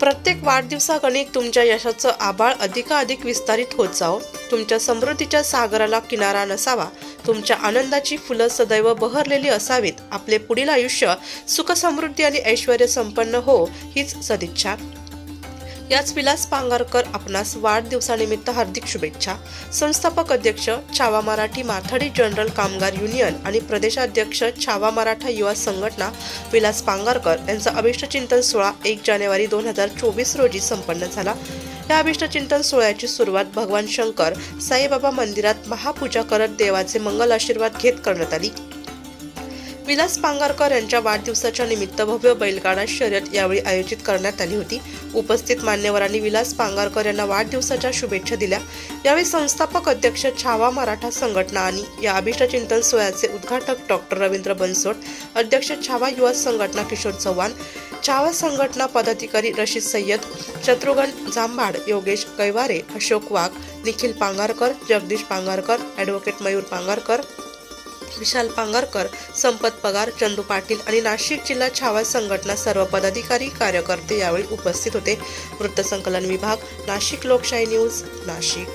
प्रत्येक वाढदिवसागणिक तुमच्या यशाचं आभाळ अधिकाधिक विस्तारित होत जावं. तुमच्या समृद्धीच्या सागराला किनारा नसावा. तुमच्या आनंदाची फुलं सदैव बहरलेली असावीत. आपले पुढील आयुष्य सुखसमृद्धी आणि ऐश्वर संपन्न हो हीच सदिच्छा. याच विलास पांगारकर आपणास वाढदिवसानिमित्त हार्दिक शुभेच्छा. संस्थापक अध्यक्ष छावा मराठी माथाडी जनरल कामगार युनियन आणि प्रदेशाध्यक्ष छावा मराठा युवा संघटना विलास पांगारकर यांचा अभिष्टचिंतन सोहळा एक जानेवारी दोन हजार चोवीस रोजी संपन्न झाला. या अभिष्टचिंतन सोहळ्याची सुरुवात भगवान शंकर साईबाबा मंदिरात महापूजा करत देवाचे मंगल आशीर्वाद घेत करण्यात आली. विलास पांगारकर यांच्या वाढदिवसाच्या निमित्त भव्य बैलगाडा शर्यत यावेळी आयोजित करण्यात आली होती. उपस्थित मान्यवरांनी विलास पांगारकर यांना वाढदिवसाच्या शुभेच्छा दिल्या. यावेळी संस्थापक अध्यक्ष छावा मराठा संघटना आणि या अभिष्टचिंतन सोहळ्याचे उद्घाटक डॉक्टर रवींद्र बनसोड अध्यक्ष छावा युवा संघटना किशोर चव्हाण छावा संघटना पदाधिकारी रशीद सय्यद शत्रुघ्न जांभाड योगेश कैवारे अशोक वाघ निखिल पांगारकर जगदीश पांगारकर ॲडव्होकेट मयूर पांगारकर विशाल पांगरकर संपत पगार चंदू पाटील आणि नाशिक जिल्हा छावा संघटना सर्व पदाधिकारी कार्यकर्ते यावेळी उपस्थित होते. वृत्तसंकलन विभाग नाशिक लोकशाही न्यूज नाशिक.